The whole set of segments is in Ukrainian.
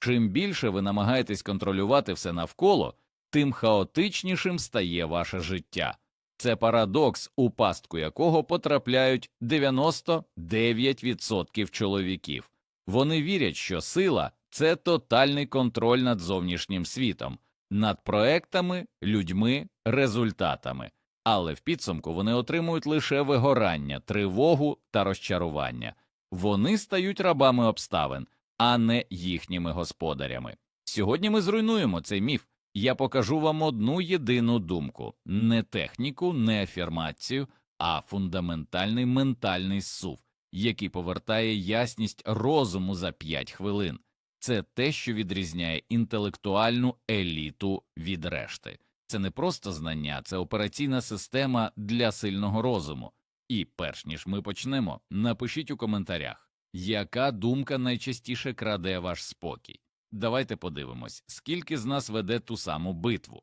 Чим більше ви намагаєтесь контролювати все навколо, тим хаотичнішим стає ваше життя. Це парадокс, у пастку якого потрапляють 99% чоловіків. Вони вірять, що сила це тотальний контроль над зовнішнім світом, над проектами, людьми, результатами. Але в підсумку вони отримують лише вигорання, тривогу та розчарування. Вони стають рабами обставин, а не їхніми господарями. Сьогодні ми зруйнуємо цей міф. Я покажу вам одну єдину думку не техніку, не афірмацію, а фундаментальний ментальний сув, який повертає ясність розуму за 5 хвилин. Це те, що відрізняє інтелектуальну еліту від решти. Це не просто знання, це операційна система для сильного розуму. І перш ніж ми почнемо, напишіть у коментарях, яка думка найчастіше краде ваш спокій. Давайте подивимось, скільки з нас веде ту саму битву.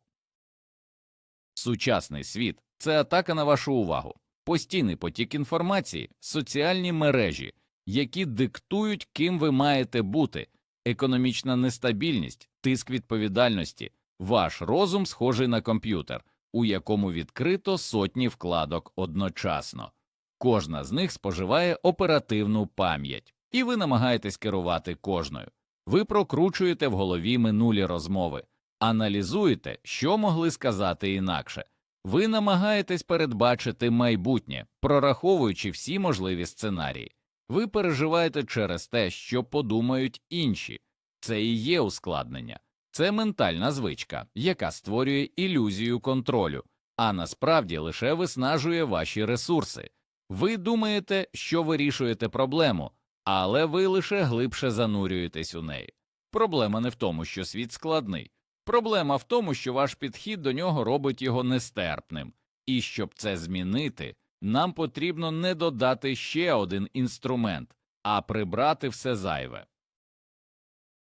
Сучасний світ це атака на вашу увагу, постійний потік інформації, соціальні мережі, які диктують, ким ви маєте бути, економічна нестабільність, тиск відповідальності, ваш розум схожий на комп'ютер, у якому відкрито сотні вкладок одночасно. Кожна з них споживає оперативну пам'ять, і ви намагаєтесь керувати кожною. Ви прокручуєте в голові минулі розмови, аналізуєте, що могли сказати інакше. Ви намагаєтесь передбачити майбутнє, прораховуючи всі можливі сценарії. Ви переживаєте через те, що подумають інші. Це і є ускладнення, це ментальна звичка, яка створює ілюзію контролю, а насправді лише виснажує ваші ресурси. Ви думаєте, що вирішуєте проблему, але ви лише глибше занурюєтесь у неї. Проблема не в тому, що світ складний, проблема в тому, що ваш підхід до нього робить його нестерпним, і щоб це змінити, нам потрібно не додати ще один інструмент, а прибрати все зайве.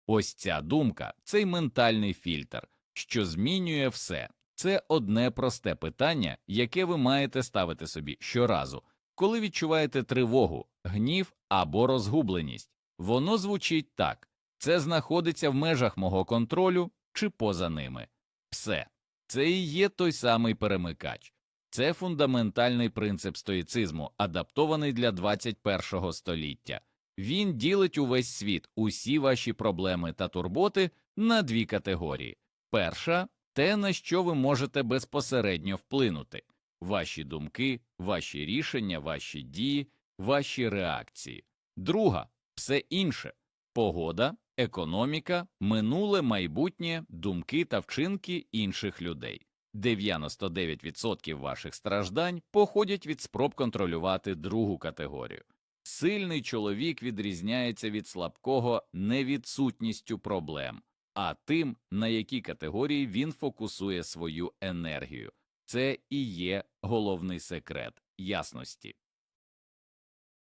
Ось ця думка, цей ментальний фільтр, що змінює все. Це одне просте питання, яке ви маєте ставити собі щоразу, коли відчуваєте тривогу, гнів або розгубленість. Воно звучить так це знаходиться в межах мого контролю чи поза ними. Все. Це і є той самий перемикач. Це фундаментальний принцип стоїцизму, адаптований для 21 століття. Він ділить увесь світ, усі ваші проблеми та турботи на дві категорії. Перша те, на що ви можете безпосередньо вплинути ваші думки, ваші рішення, ваші дії, ваші реакції. Друга все інше погода, економіка, минуле, майбутнє, думки та вчинки інших людей. 99% ваших страждань походять від спроб контролювати другу категорію. Сильний чоловік відрізняється від слабкого не відсутністю проблем, а тим, на які категорії він фокусує свою енергію. Це і є головний секрет ясності.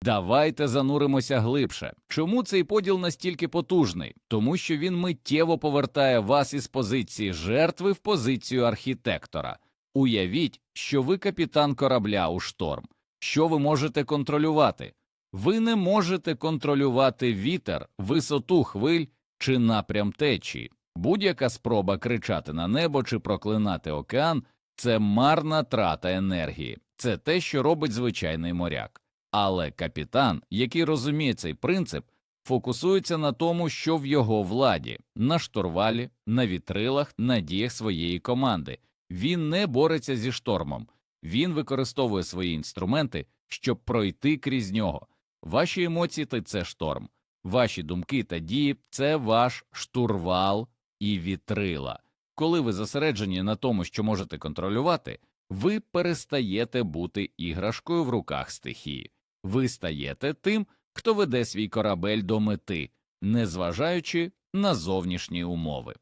Давайте зануримося глибше. Чому цей поділ настільки потужний? Тому що він миттєво повертає вас із позиції жертви в позицію архітектора. Уявіть, що ви капітан корабля у шторм. Що ви можете контролювати? Ви не можете контролювати вітер, висоту хвиль чи напрям течії. Будь-яка спроба кричати на небо чи проклинати океан це марна трата енергії, це те, що робить звичайний моряк. Але капітан, який розуміє цей принцип, фокусується на тому, що в його владі, на штурвалі, на вітрилах, на діях своєї команди. Він не бореться зі штормом, він використовує свої інструменти, щоб пройти крізь нього. Ваші емоції та – це шторм, ваші думки та дії це ваш штурвал і вітрила. Коли ви зосереджені на тому, що можете контролювати, ви перестаєте бути іграшкою в руках стихії. Ви стаєте тим, хто веде свій корабель до мети, незважаючи на зовнішні умови.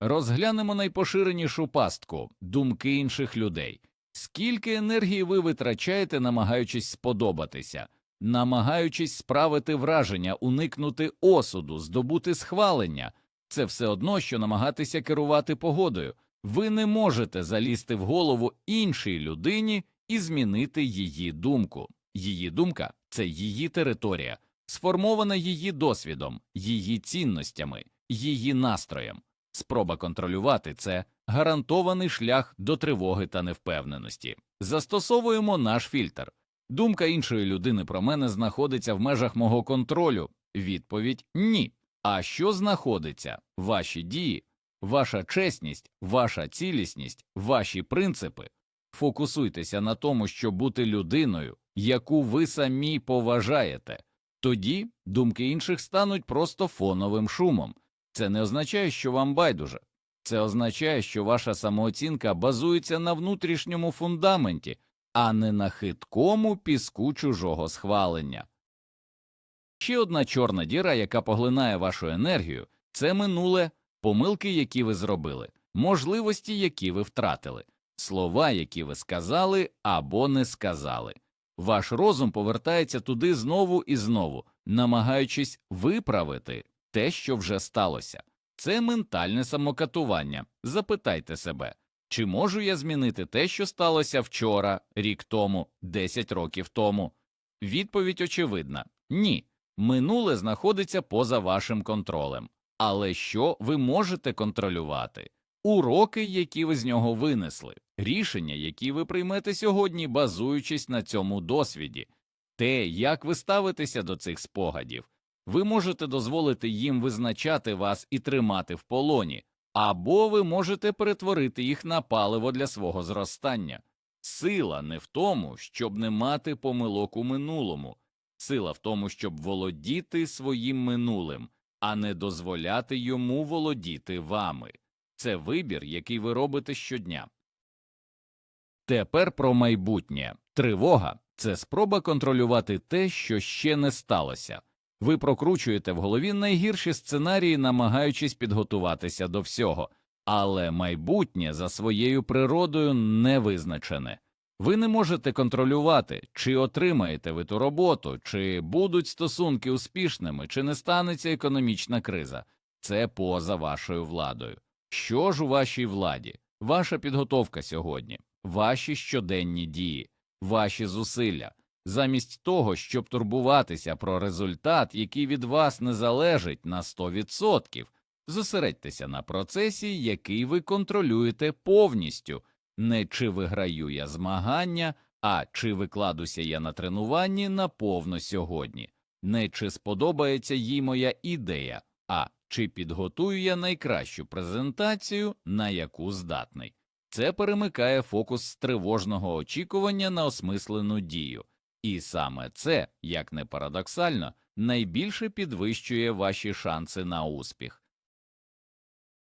Розглянемо найпоширенішу пастку думки інших людей. Скільки енергії ви витрачаєте, намагаючись сподобатися, намагаючись справити враження, уникнути осуду, здобути схвалення, це все одно, що намагатися керувати погодою. Ви не можете залізти в голову іншій людині і змінити її думку. Її думка це її територія. сформоване її досвідом, її цінностями, її настроєм. Спроба контролювати це гарантований шлях до тривоги та невпевненості. Застосовуємо наш фільтр. Думка іншої людини про мене знаходиться в межах мого контролю. Відповідь ні. А що знаходиться? Ваші дії, ваша чесність, ваша цілісність, ваші принципи. Фокусуйтеся на тому, щоб бути людиною, яку ви самі поважаєте. Тоді думки інших стануть просто фоновим шумом. Це не означає, що вам байдуже. Це означає, що ваша самооцінка базується на внутрішньому фундаменті, а не на хиткому піску чужого схвалення. Ще одна чорна діра, яка поглинає вашу енергію, це минуле помилки, які ви зробили, можливості, які ви втратили, слова, які ви сказали або не сказали. Ваш розум повертається туди знову і знову, намагаючись виправити те, що вже сталося. Це ментальне самокатування. Запитайте себе, чи можу я змінити те, що сталося вчора, рік тому, 10 років тому? Відповідь очевидна ні. Минуле знаходиться поза вашим контролем. Але що ви можете контролювати? Уроки, які ви з нього винесли, рішення, які ви приймете сьогодні, базуючись на цьому досвіді, те, як ви ставитеся до цих спогадів, ви можете дозволити їм визначати вас і тримати в полоні, або ви можете перетворити їх на паливо для свого зростання. Сила не в тому, щоб не мати помилок у минулому, сила в тому, щоб володіти своїм минулим, а не дозволяти йому володіти вами. Це вибір, який ви робите щодня. Тепер про майбутнє. Тривога це спроба контролювати те, що ще не сталося. Ви прокручуєте в голові найгірші сценарії, намагаючись підготуватися до всього, але майбутнє за своєю природою не визначене. Ви не можете контролювати, чи отримаєте ви ту роботу, чи будуть стосунки успішними, чи не станеться економічна криза. Це поза вашою владою. Що ж у вашій владі? Ваша підготовка сьогодні, ваші щоденні дії, ваші зусилля. Замість того, щоб турбуватися про результат, який від вас не залежить на 100%, зосередьтеся на процесі, який ви контролюєте повністю, не чи виграю я змагання, а чи викладуся я на тренуванні наповно сьогодні, не чи сподобається їй моя ідея, а чи підготую я найкращу презентацію, на яку здатний. Це перемикає фокус з тривожного очікування на осмислену дію. І саме це, як не парадоксально, найбільше підвищує ваші шанси на успіх.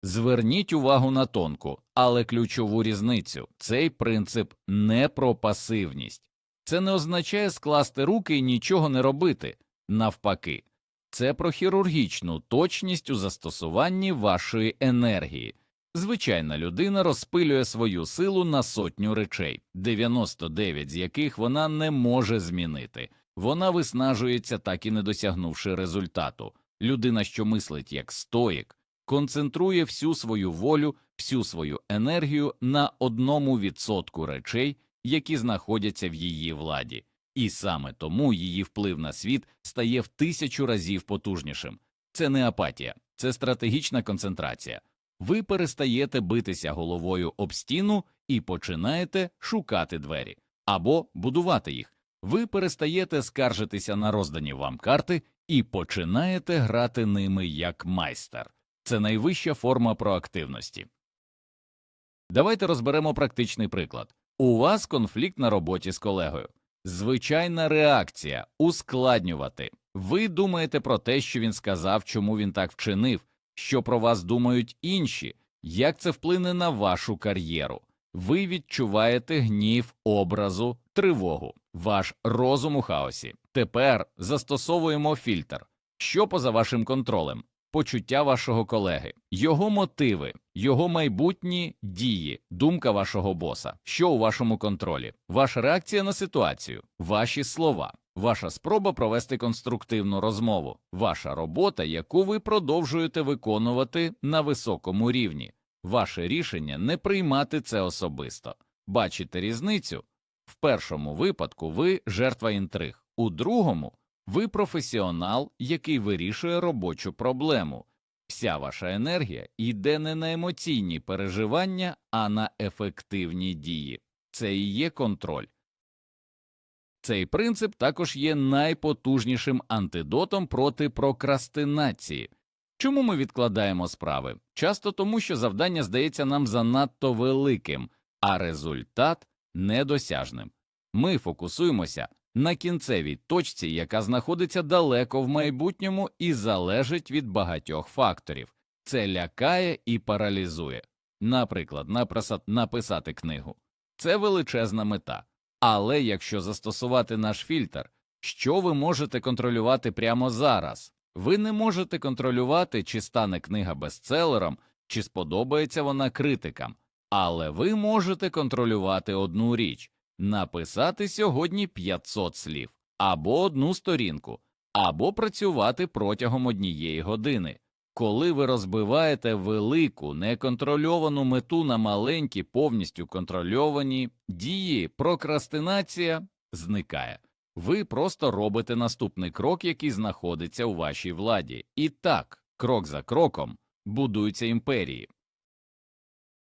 Зверніть увагу на тонку, але ключову різницю цей принцип не про пасивність. Це не означає скласти руки і нічого не робити. Навпаки, це про хірургічну точність у застосуванні вашої енергії. Звичайна людина розпилює свою силу на сотню речей, 99 з яких вона не може змінити. Вона виснажується, так і не досягнувши результату. Людина, що мислить як стоїк, концентрує всю свою волю, всю свою енергію на одному відсотку речей, які знаходяться в її владі, і саме тому її вплив на світ стає в тисячу разів потужнішим. Це не апатія, це стратегічна концентрація ви перестаєте битися головою об стіну і починаєте шукати двері або будувати їх. Ви перестаєте скаржитися на роздані вам карти і починаєте грати ними як майстер. Це найвища форма проактивності. Давайте розберемо практичний приклад. У вас конфлікт на роботі з колегою. Звичайна реакція ускладнювати. Ви думаєте про те, що він сказав, чому він так вчинив, що про вас думають інші, як це вплине на вашу кар'єру. Ви відчуваєте гнів, образу, тривогу, ваш розум у хаосі. Тепер застосовуємо фільтр, що поза вашим контролем, почуття вашого колеги, його мотиви, його майбутні дії, думка вашого боса, що у вашому контролі, ваша реакція на ситуацію, ваші слова. Ваша спроба провести конструктивну розмову, ваша робота, яку ви продовжуєте виконувати на високому рівні, ваше рішення не приймати це особисто. Бачите різницю? В першому випадку ви жертва інтриг, у другому Ви професіонал, який вирішує робочу проблему. Вся ваша енергія йде не на емоційні переживання, а на ефективні дії. Це і є контроль. Цей принцип також є найпотужнішим антидотом проти прокрастинації. Чому ми відкладаємо справи? Часто тому, що завдання здається нам занадто великим, а результат недосяжним. Ми фокусуємося на кінцевій точці, яка знаходиться далеко в майбутньому і залежить від багатьох факторів. Це лякає і паралізує. Наприклад, написати, книгу це величезна мета. Але якщо застосувати наш фільтр, що ви можете контролювати прямо зараз? Ви не можете контролювати, чи стане книга бестселером, чи сподобається вона критикам, але ви можете контролювати одну річ написати сьогодні 500 слів, або одну сторінку, або працювати протягом однієї години. Коли ви розбиваєте велику неконтрольовану мету на маленькі, повністю контрольовані дії, прокрастинація зникає. Ви просто робите наступний крок, який знаходиться у вашій владі. І так, крок за кроком, будуються імперії.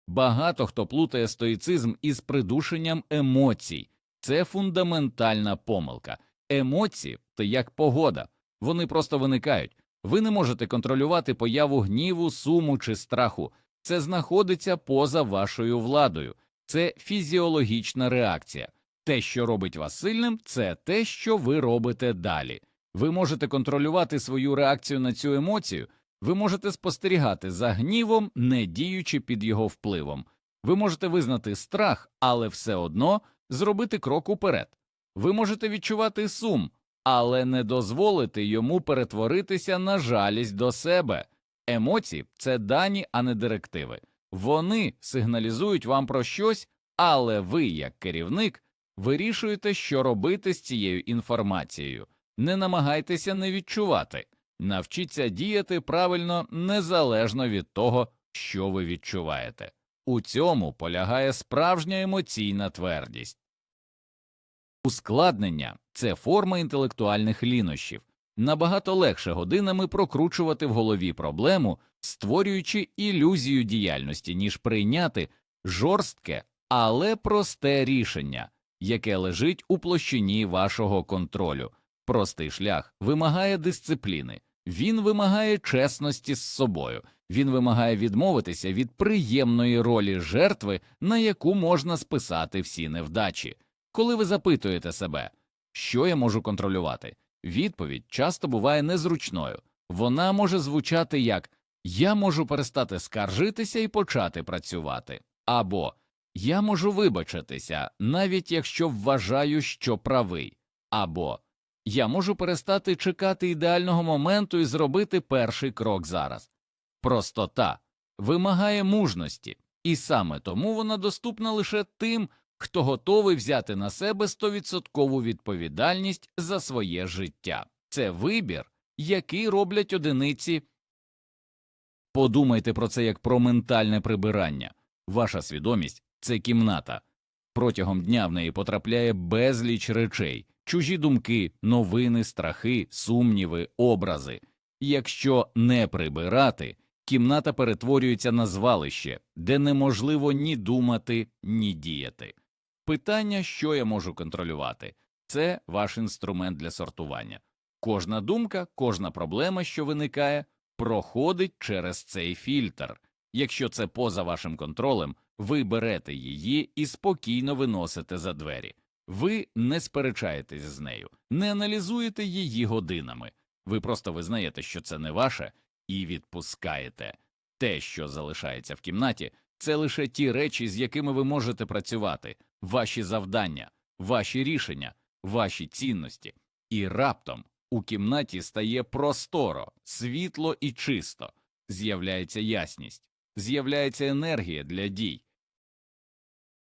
Багато хто плутає стоїцизм із придушенням емоцій. Це фундаментальна помилка. Емоції – це як погода, вони просто виникають. Ви не можете контролювати появу гніву, суму чи страху. Це знаходиться поза вашою владою. Це фізіологічна реакція. Те, що робить вас сильним, це те, що ви робите далі. Ви можете контролювати свою реакцію на цю емоцію, ви можете спостерігати за гнівом, не діючи під його впливом. Ви можете визнати страх, але все одно зробити крок уперед. Ви можете відчувати сум, але не дозволити йому перетворитися на жалість до себе. Емоції це дані, а не директиви. Вони сигналізують вам про щось, але ви, як керівник, вирішуєте, що робити з цією інформацією. Не намагайтеся не відчувати. Навчіться діяти правильно незалежно від того, що ви відчуваєте. У цьому полягає справжня емоційна твердість. Ускладнення це форма інтелектуальних лінощів. Набагато легше годинами прокручувати в голові проблему, створюючи ілюзію діяльності, ніж прийняти жорстке, але просте рішення, яке лежить у площині вашого контролю. Простий шлях вимагає дисципліни, він вимагає чесності з собою, він вимагає відмовитися від приємної ролі жертви, на яку можна списати всі невдачі. Коли ви запитуєте себе, що я можу контролювати, відповідь часто буває незручною. Вона може звучати як Я можу перестати скаржитися і почати працювати, або Я можу вибачитися, навіть якщо вважаю, що правий, або Я можу перестати чекати ідеального моменту і зробити перший крок зараз. Простота вимагає мужності, і саме тому вона доступна лише тим, хто готовий взяти на себе стовідсоткову відповідальність за своє життя. Це вибір, який роблять одиниці. Подумайте про це як про ментальне прибирання. Ваша свідомість це кімната. Протягом дня в неї потрапляє безліч речей, чужі думки, новини, страхи, сумніви, образи. Якщо не прибирати, кімната перетворюється на звалище, де неможливо ні думати, ні діяти. Питання, що я можу контролювати, це ваш інструмент для сортування. Кожна думка, кожна проблема, що виникає, проходить через цей фільтр. Якщо це поза вашим контролем, ви берете її і спокійно виносите за двері. Ви не сперечаєтесь з нею, не аналізуєте її годинами. Ви просто визнаєте, що це не ваше, і відпускаєте. Те, що залишається в кімнаті, це лише ті речі, з якими ви можете працювати, ваші завдання, ваші рішення, ваші цінності. І раптом у кімнаті стає просторо, світло і чисто, з'являється ясність, з'являється енергія для дій.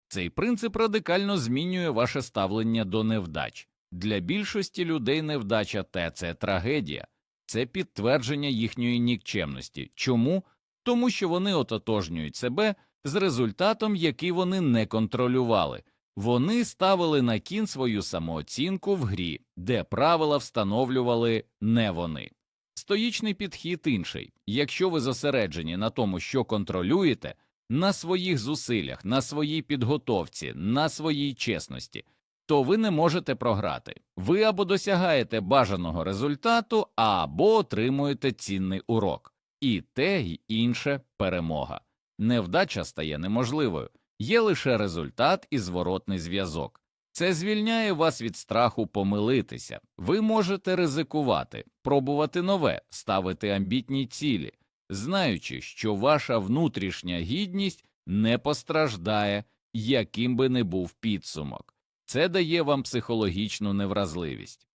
Цей принцип радикально змінює ваше ставлення до невдач. Для більшості людей невдача те це трагедія, це підтвердження їхньої нікчемності. Чому? Тому що вони ототожнюють себе з результатом, який вони не контролювали. Вони ставили на кін свою самооцінку в грі, де правила встановлювали не вони. Стоїчний підхід інший. Якщо ви зосереджені на тому, що контролюєте, на своїх зусиллях, на своїй підготовці, на своїй чесності, то ви не можете програти. Ви або досягаєте бажаного результату, або отримуєте цінний урок. І те, й інше перемога. Невдача стає неможливою, є лише результат і зворотний зв'язок. Це звільняє вас від страху помилитися. Ви можете ризикувати, пробувати нове, ставити амбітні цілі, знаючи, що ваша внутрішня гідність не постраждає, яким би не був підсумок. Це дає вам психологічну невразливість.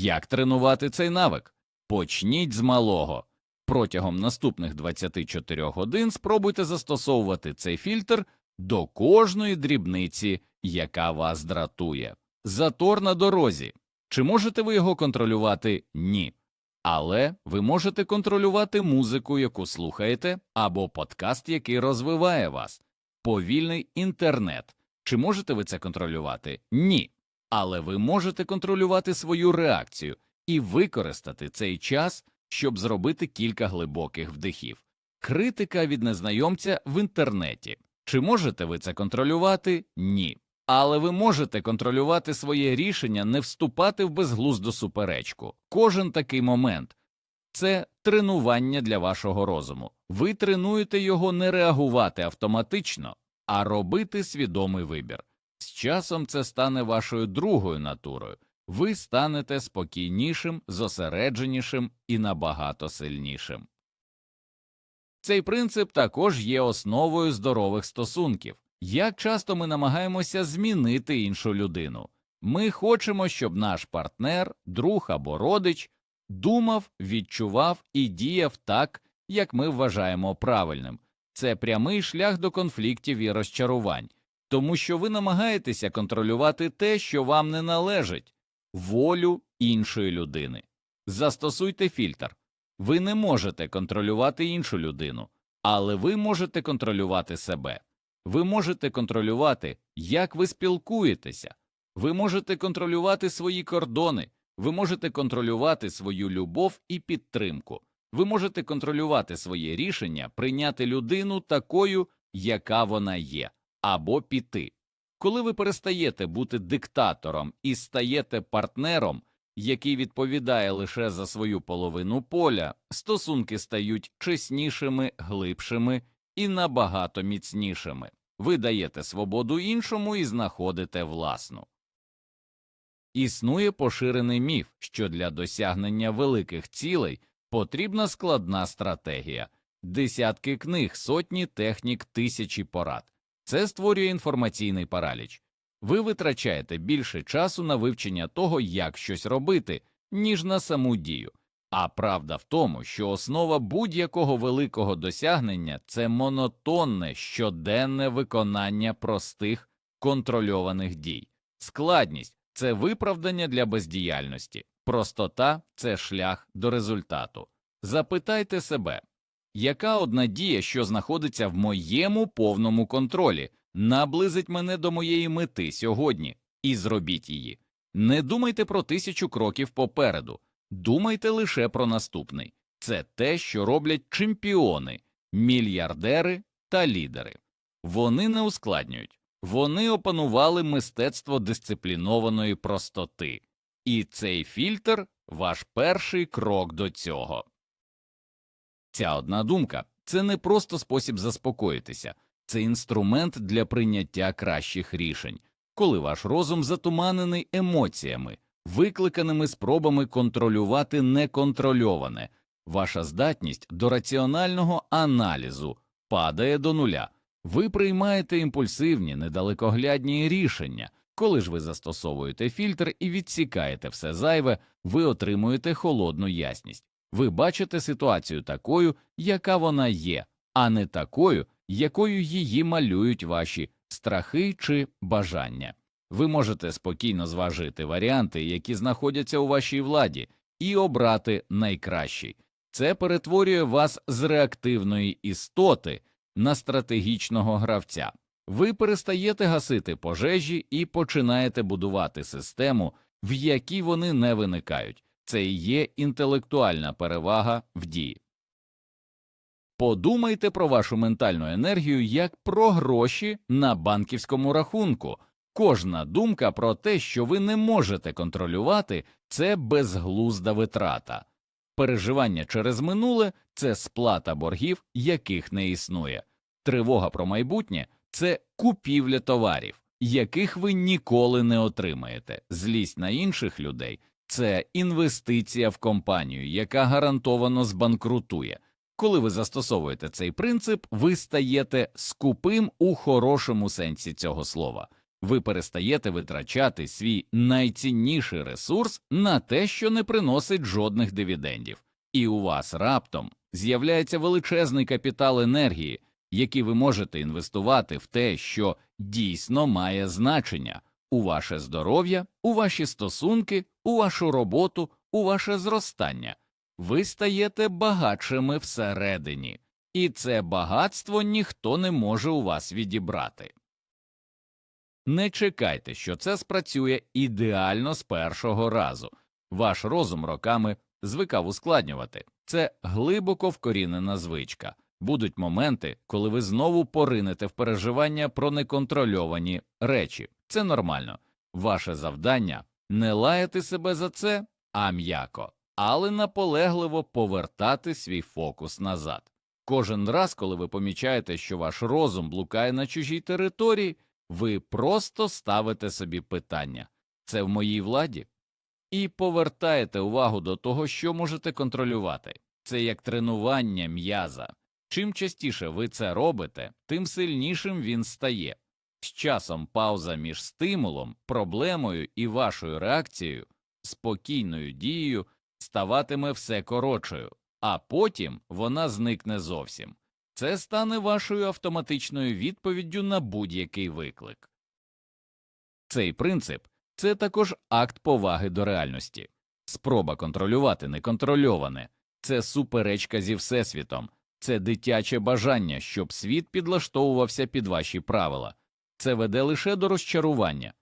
Як тренувати цей навик? Почніть з малого. Протягом наступних 24 годин спробуйте застосовувати цей фільтр до кожної дрібниці, яка вас дратує. Затор на дорозі. Чи можете ви його контролювати? Ні. Але ви можете контролювати музику, яку слухаєте, або подкаст, який розвиває вас, повільний інтернет. Чи можете ви це контролювати? Ні. Але ви можете контролювати свою реакцію і використати цей час, щоб зробити кілька глибоких вдихів. Критика від незнайомця в інтернеті. Чи можете ви це контролювати? Ні. Але ви можете контролювати своє рішення не вступати в безглузду суперечку. Кожен такий момент це тренування для вашого розуму. Ви тренуєте його не реагувати автоматично, а робити свідомий вибір. З часом це стане вашою другою натурою. Ви станете спокійнішим, зосередженішим і набагато сильнішим. Цей принцип також є основою здорових стосунків. Як часто ми намагаємося змінити іншу людину? Ми хочемо, щоб наш партнер, друг або родич думав, відчував і діяв так, як ми вважаємо правильним. Це прямий шлях до конфліктів і розчарувань, тому що ви намагаєтеся контролювати те, що вам не належить, волю іншої людини. Застосуйте фільтр. Ви не можете контролювати іншу людину, але ви можете контролювати себе. Ви можете контролювати, як ви спілкуєтеся, ви можете контролювати свої кордони, ви можете контролювати свою любов і підтримку, ви можете контролювати своє рішення прийняти людину такою, яка вона є, або піти. Коли ви перестаєте бути диктатором і стаєте партнером, який відповідає лише за свою половину поля, стосунки стають чеснішими, глибшими і набагато міцнішими. Ви даєте свободу іншому і знаходите власну. Існує поширений міф, що для досягнення великих цілей потрібна складна стратегія, десятки книг, сотні технік, тисячі порад. Це створює інформаційний параліч. Ви витрачаєте більше часу на вивчення того, як щось робити, ніж на саму дію. А правда в тому, що основа будь-якого великого досягнення це монотонне щоденне виконання простих контрольованих дій. Складність це виправдання для бездіяльності, простота це шлях до результату. Запитайте себе, яка одна дія, що знаходиться в моєму повному контролі, наблизить мене до моєї мети сьогодні, і зробіть її. Не думайте про тисячу кроків попереду. Думайте лише про наступний це те, що роблять чемпіони, мільярдери та лідери. Вони не ускладнюють, вони опанували мистецтво дисциплінованої простоти, і цей фільтр ваш перший крок до цього. Ця одна думка це не просто спосіб заспокоїтися, це інструмент для прийняття кращих рішень, коли ваш розум затуманений емоціями викликаними спробами контролювати неконтрольоване, ваша здатність до раціонального аналізу падає до нуля. Ви приймаєте імпульсивні, недалекоглядні рішення. Коли ж ви застосовуєте фільтр і відсікаєте все зайве, ви отримуєте холодну ясність. Ви бачите ситуацію такою, яка вона є, а не такою, якою її малюють ваші страхи чи бажання. Ви можете спокійно зважити варіанти, які знаходяться у вашій владі, і обрати найкращий. Це перетворює вас з реактивної істоти на стратегічного гравця. Ви перестаєте гасити пожежі і починаєте будувати систему, в якій вони не виникають. Це і є інтелектуальна перевага в дії. Подумайте про вашу ментальну енергію як про гроші на банківському рахунку. Кожна думка про те, що ви не можете контролювати, це безглузда витрата. Переживання через минуле це сплата боргів, яких не існує. Тривога про майбутнє це купівля товарів, яких ви ніколи не отримаєте. Злість на інших людей це інвестиція в компанію, яка гарантовано збанкрутує. Коли ви застосовуєте цей принцип, ви стаєте скупим у хорошому сенсі цього слова. Ви перестаєте витрачати свій найцінніший ресурс на те, що не приносить жодних дивідендів, і у вас раптом з'являється величезний капітал енергії, який ви можете інвестувати в те, що дійсно має значення у ваше здоров'я, у ваші стосунки, у вашу роботу, у ваше зростання. Ви стаєте багатшими всередині, і це багатство ніхто не може у вас відібрати. Не чекайте, що це спрацює ідеально з першого разу. Ваш розум роками звикав ускладнювати. Це глибоко вкорінена звичка. Будуть моменти, коли ви знову поринете в переживання про неконтрольовані речі. Це нормально. Ваше завдання не лаяти себе за це, а м'яко, але наполегливо повертати свій фокус назад. Кожен раз, коли ви помічаєте, що ваш розум блукає на чужій території, ви просто ставите собі питання це в моїй владі? І повертаєте увагу до того, що можете контролювати. Це як тренування м'яза. Чим частіше ви це робите, тим сильнішим він стає. З часом пауза між стимулом, проблемою і вашою реакцією, спокійною дією ставатиме все коротшою, а потім вона зникне зовсім. Це стане вашою автоматичною відповіддю на будь-який виклик. Цей принцип це також акт поваги до реальності, спроба контролювати неконтрольоване, це суперечка зі Всесвітом, це дитяче бажання, щоб світ підлаштовувався під ваші правила, це веде лише до розчарування.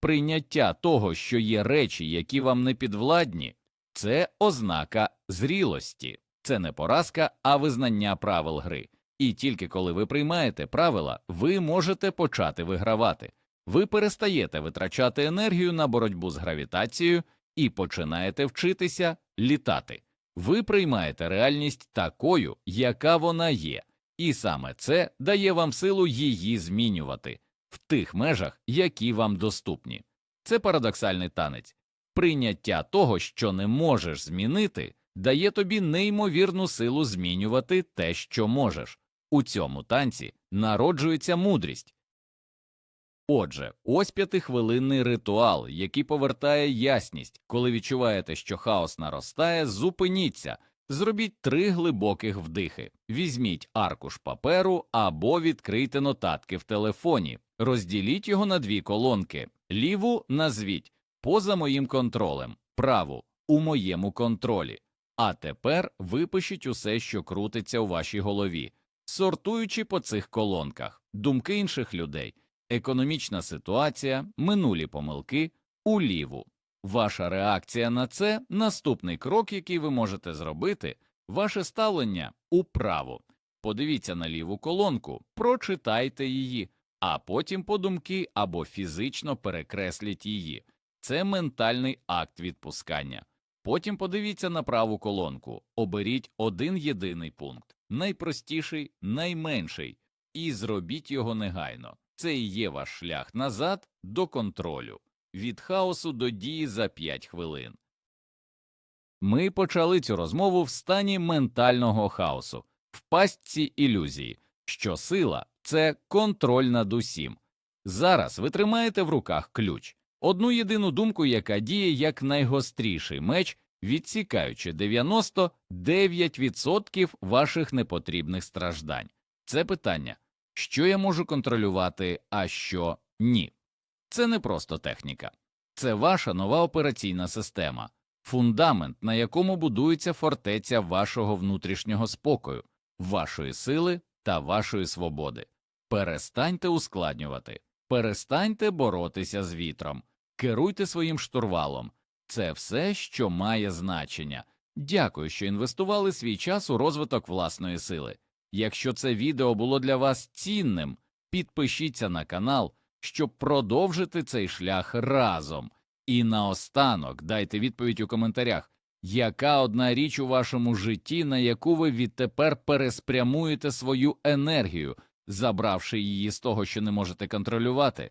Прийняття того, що є речі, які вам не підвладні, це ознака зрілості, це не поразка, а визнання правил гри. І тільки коли ви приймаєте правила, ви можете почати вигравати. Ви перестаєте витрачати енергію на боротьбу з гравітацією і починаєте вчитися літати. Ви приймаєте реальність такою, яка вона є, і саме це дає вам силу її змінювати в тих межах, які вам доступні. Це парадоксальний танець. Прийняття того, що не можеш змінити, дає тобі неймовірну силу змінювати те, що можеш. У цьому танці народжується мудрість. Отже, ось п'ятихвилинний ритуал, який повертає ясність, коли відчуваєте, що хаос наростає, зупиніться, зробіть три глибоких вдихи, візьміть аркуш паперу або відкрийте нотатки в телефоні, розділіть його на дві колонки, ліву назвіть поза моїм контролем, праву у моєму контролі. А тепер випишіть усе, що крутиться у вашій голові, сортуючи по цих колонках думки інших людей економічна ситуація, минулі помилки у ліву. Ваша реакція на це наступний крок, який ви можете зробити, ваше ставлення управо. Подивіться на ліву колонку, прочитайте її, а потім по думки або фізично перекресліть її. Це ментальний акт відпускання. Потім подивіться на праву колонку, оберіть один єдиний пункт, найпростіший, найменший, і зробіть його негайно. Це і є ваш шлях назад до контролю, від хаосу до дії за 5 хвилин. Ми почали цю розмову в стані ментального хаосу, в пастці ілюзії, що сила це контроль над усім. Зараз ви тримаєте в руках ключ, одну єдину думку, яка діє як найгостріший меч, відсікаючи 99% ваших непотрібних страждань. Це питання що я можу контролювати, а що ні. Це не просто техніка, це ваша нова операційна система, фундамент, на якому будується фортеця вашого внутрішнього спокою, вашої сили та вашої свободи. Перестаньте ускладнювати, перестаньте боротися з вітром, керуйте своїм штурвалом. Це все, що має значення. Дякую, що інвестували свій час у розвиток власної сили. Якщо це відео було для вас цінним, підпишіться на канал, щоб продовжити цей шлях разом. І наостанок дайте відповідь у коментарях, яка одна річ у вашому житті, на яку ви відтепер переспрямуєте свою енергію, забравши її з того, що не можете контролювати,